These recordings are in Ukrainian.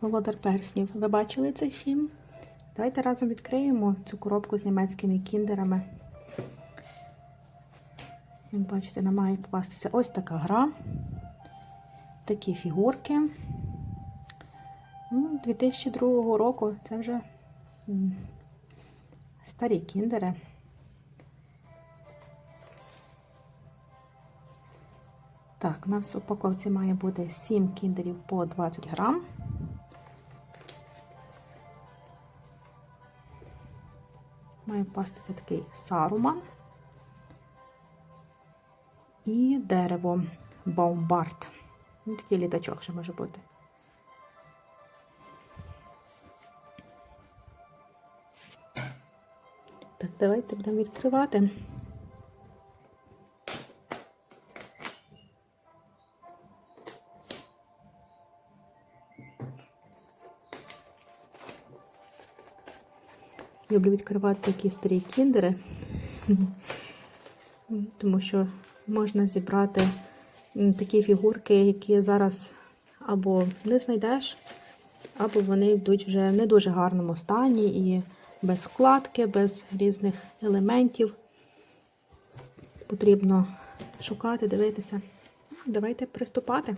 Володар перснів. Ви бачили цей фільм? Давайте разом відкриємо цю коробку з німецькими кіндерами. Як бачите, нам має попастися ось така гра. Такі фігурки. Ну, 2002 року це вже старі кіндери. Так, у нас в упаковці має бути 7 кіндерів по 20 грам. Має попастися такий саруман і дерево Баумбард. Ну, Такий літачок ще може бути. Так, давайте будемо відкривати. Люблю відкривати такі старі кіндери, тому що можна зібрати такі фігурки, які зараз або не знайдеш, або вони йдуть вже в не дуже гарному стані і без вкладки, без різних елементів. Потрібно шукати, дивитися. Давайте приступати.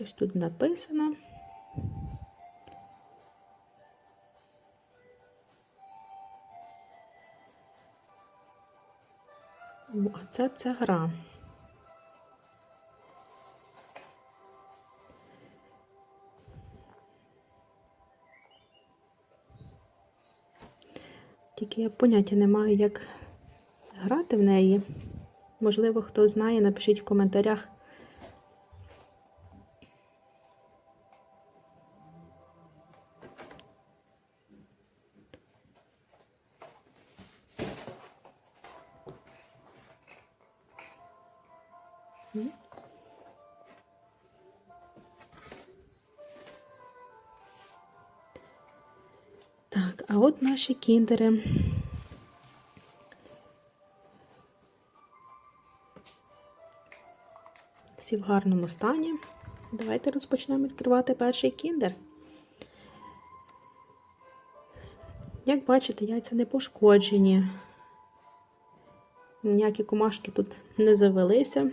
Щось тут написано. А це ця гра. Тільки я поняття не маю, як грати в неї. Можливо, хто знає, напишіть в коментарях. Так, а от наші кіндери. Всі в гарному стані. Давайте розпочнемо відкривати перший кіндер. Як бачите, яйця не пошкоджені. Ніякі комашки тут не завелися.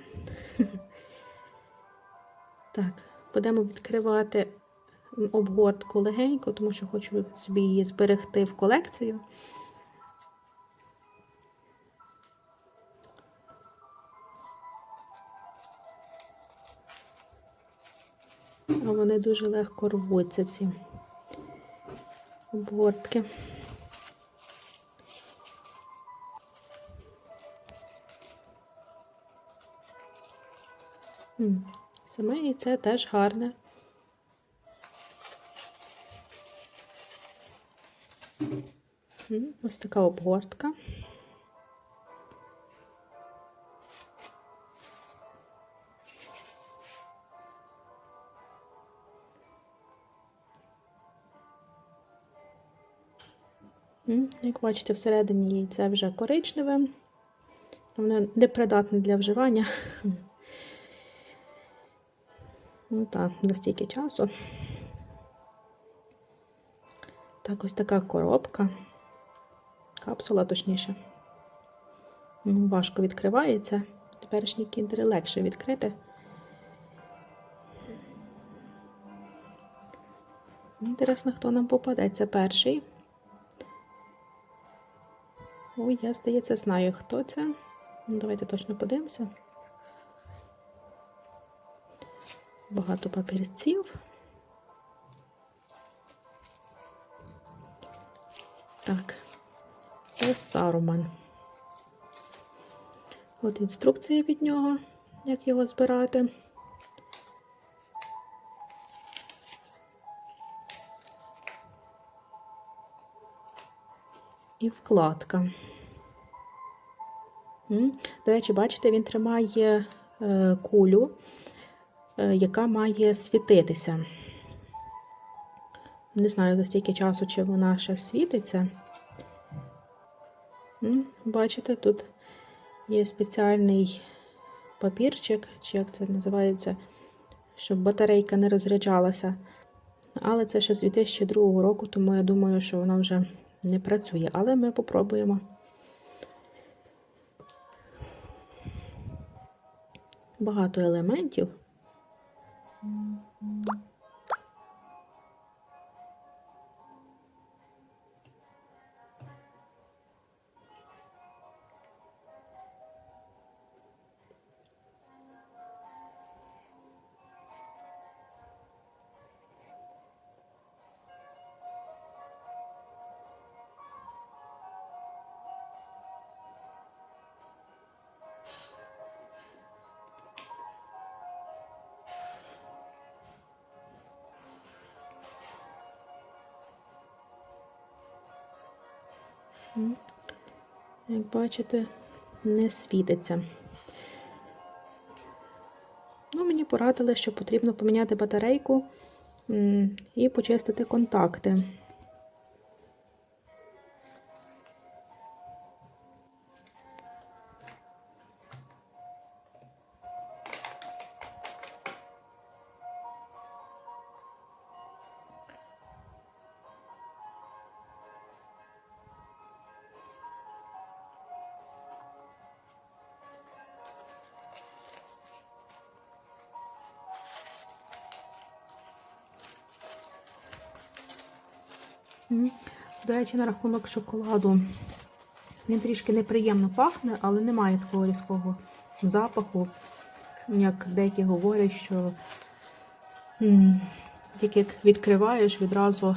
Так, будемо відкривати обгортку легенько, тому що хочу собі її зберегти в колекцію. А вони дуже легко рвуться, ці обгортки. М, Саме яйце теж гарне. Ось така обгортка. Як бачите, всередині яйце вже коричневе. Воно непридатне для вживання. Ну так, за стільки часу. Так, ось така коробка. Капсула, точніше. Ну, Важко відкривається. Теперішні кіндери легше відкрити. Інтересно, хто нам попадеться перший. Ой, я, здається, знаю, хто це. Ну, Давайте точно подивимося. Багато папірців. Так, це Саруман. От інструкція від нього, як його збирати. І вкладка. До речі, бачите, він тримає е, кулю, яка має світитися. Не знаю за стільки часу, чи вона ще світиться. Бачите, тут Є спеціальний папірчик, чи як це називається, щоб батарейка не розряджалася. Але це ще з 2002 року, тому я думаю, що вона вже не працює. Але ми попробуємо. Багато елементів. Як бачите, не світиться. Ну, мені порадили, що потрібно поміняти батарейку і почистити контакти. До речі, на рахунок шоколаду. Він трішки неприємно пахне, але немає такого різкого запаху. Як деякі говорять, що тільки як відкриваєш, відразу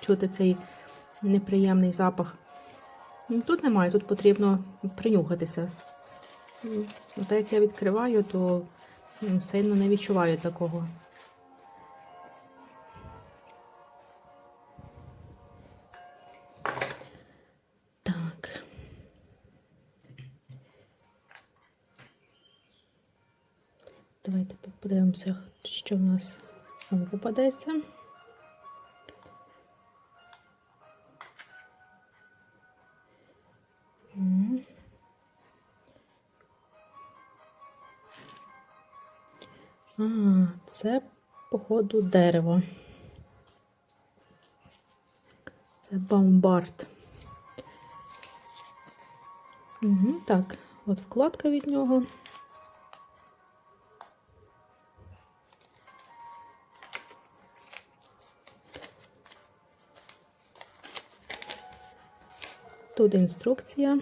чути цей неприємний запах. Тут немає, тут потрібно принюхатися. Так як я відкриваю, то сильно не відчуваю такого. Подивимося, що в нас там. А, це, походу, дерево. Це бомбард. Угу, так, от вкладка від нього. Тут інструкція.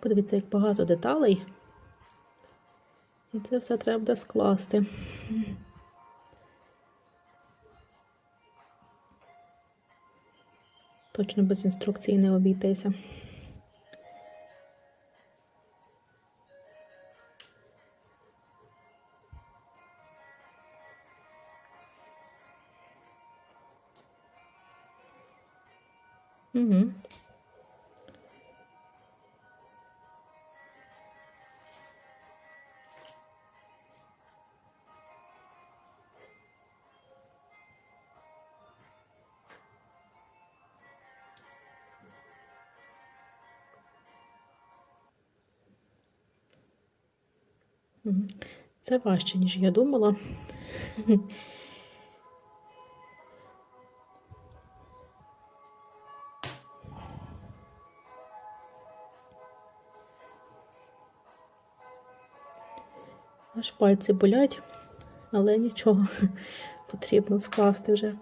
Подивіться, як багато деталей. І це все треба скласти. Точно без інструкції не обійтися. Угу. Це важче, ніж я думала. Аж пальці болять, але нічого, потрібно скласти вже.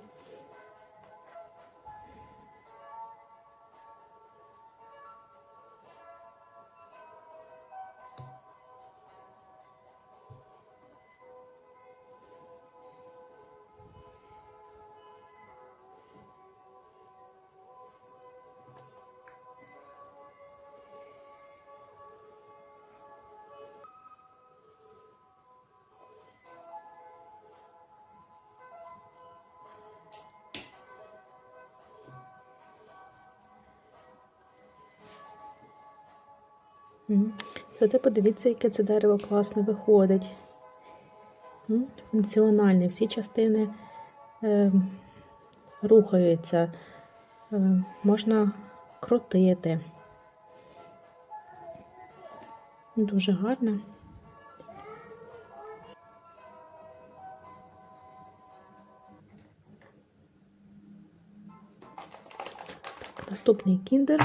Зате подивіться, яке це дерево класне виходить. Функціональне, всі частини е, рухаються, е, можна крутити. Дуже гарне. Так, наступний кіндер.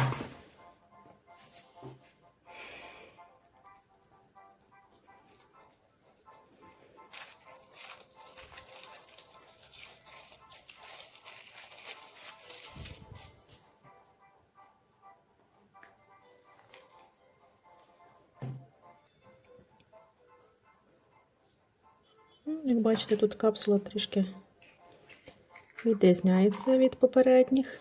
Як бачите, тут капсула трішки відрізняється від попередніх.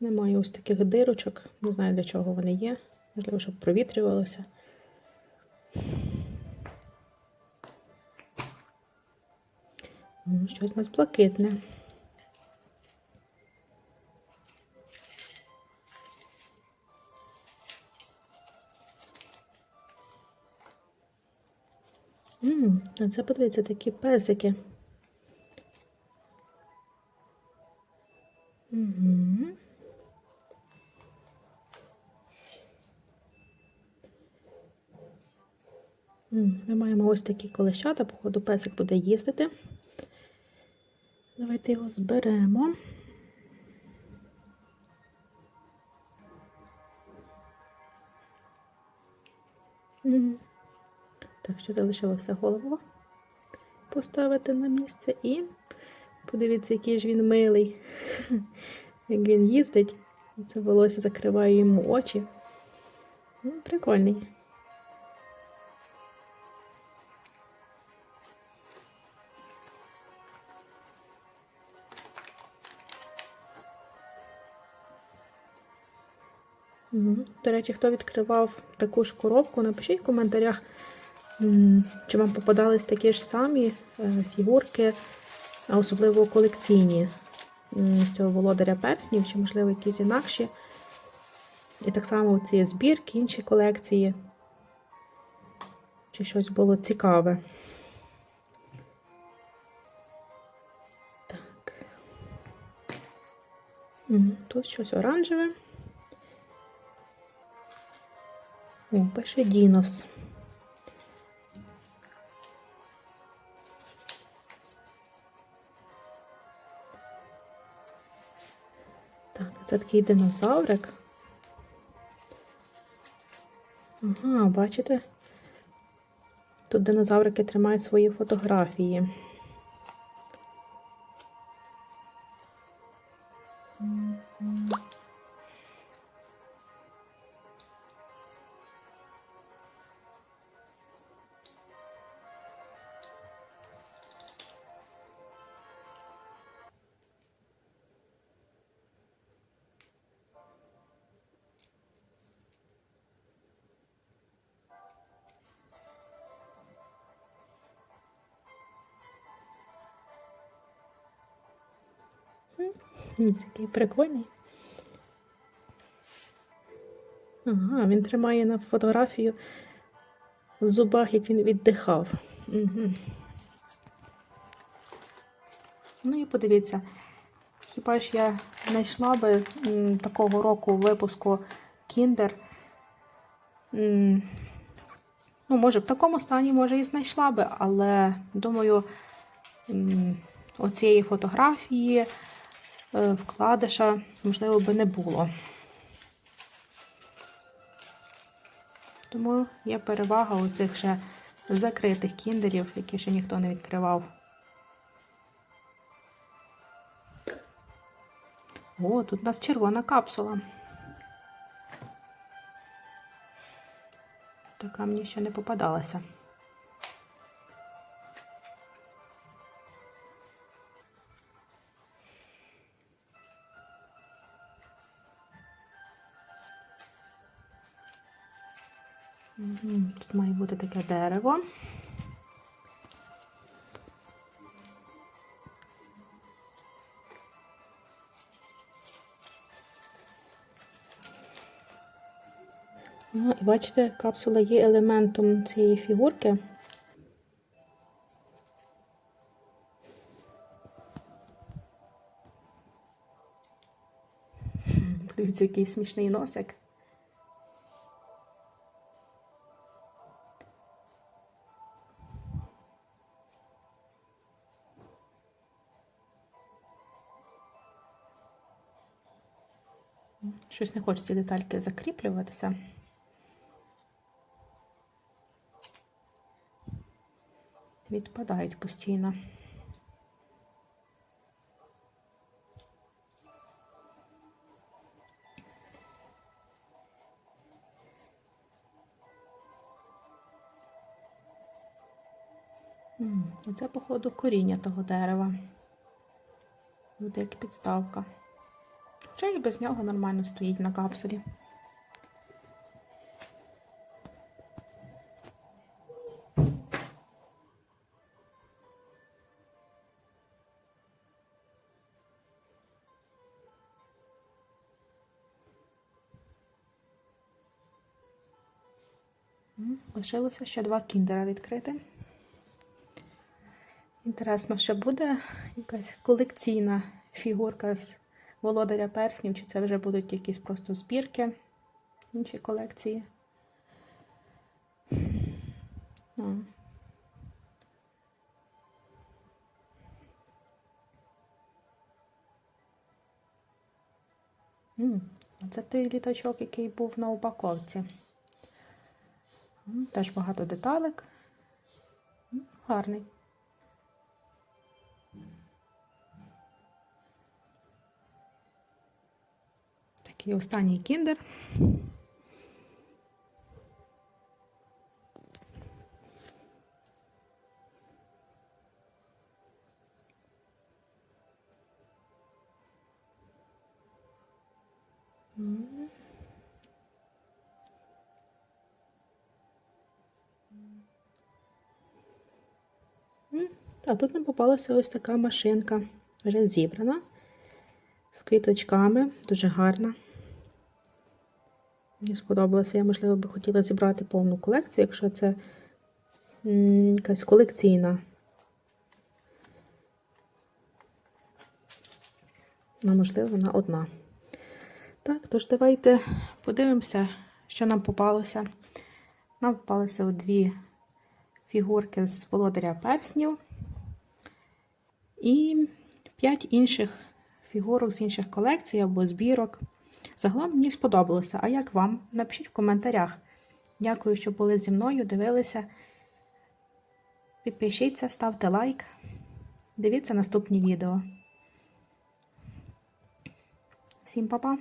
Немає ось таких дирочок. Не знаю, для чого вони є. Можливо, щоб провітрювалося. Ну, Щось у нас блакитне. А це подивіться такі песики. Ми маємо ось такі колещата, походу песик буде їздити. Давайте його зберемо. М. Так, що залишилося голову поставити на місце і подивіться, який ж він милий. Як він їздить, це волосся закриває йому очі. Ну, Прикольний. До речі, хто відкривав таку ж коробку, напишіть в коментарях, чи вам попадались такі ж самі е, фігурки, особливо колекційні з цього володаря перснів, чи, можливо, якісь інакші. І так само ці збірки, інші колекції. Чи щось було цікаве. Так. Тут щось оранжеве. О, пише Дінос. Це такий динозаврик. Ага, бачите? Тут динозаврики тримають свої фотографії. М, Такий прикольний. Ага, він тримає на фотографію в зубах, як він віддихав. Угу. Ну і подивіться, хіба ж я знайшла би м, такого року випуску Kinder. М, Ну, може, в такому стані, може, і знайшла би, але думаю, м, оцієї фотографії вкладиша, можливо, би не було. Тому є перевага у цих ще закритих кіндерів, які ще ніхто не відкривав. О, тут у нас червона капсула. Така мені ще не попадалася. Тут має бути таке дерево. Ну, і бачите, капсула є елементом цієї фігурки. Подивіться, який смішний носик. Щось не хоче ці детальки закріплюватися. Відпадають постійно. М, Оце, походу, коріння того дерева. Буде як підставка. Хоча і без нього нормально стоїть на капсулі. Лишилося ще два кіндера відкрити. Інтересно, ще буде якась колекційна фігурка з володаря перснів, чи це вже будуть якісь просто збірки, інші колекції. Ну. Це той літачок, який був на упаковці. Теж багато деталек. Гарний. Такий останній кіндер. А тут нам попалася ось така машинка, вже зібрана, з квіточками, дуже гарна. Мені сподобалося. Я, можливо, би хотіла зібрати повну колекцію, якщо це якась колекційна. Ну, можливо, вона одна. Так, тож давайте подивимося, що нам попалося. Нам попалися дві фігурки з володаря перснів і п'ять інших фігурок з інших колекцій або збірок. Загалом мені сподобалося. А як вам? Напишіть в коментарях. Дякую, що були зі мною, дивилися. Підпишіться, ставте лайк. Дивіться наступні відео. Всім па-па!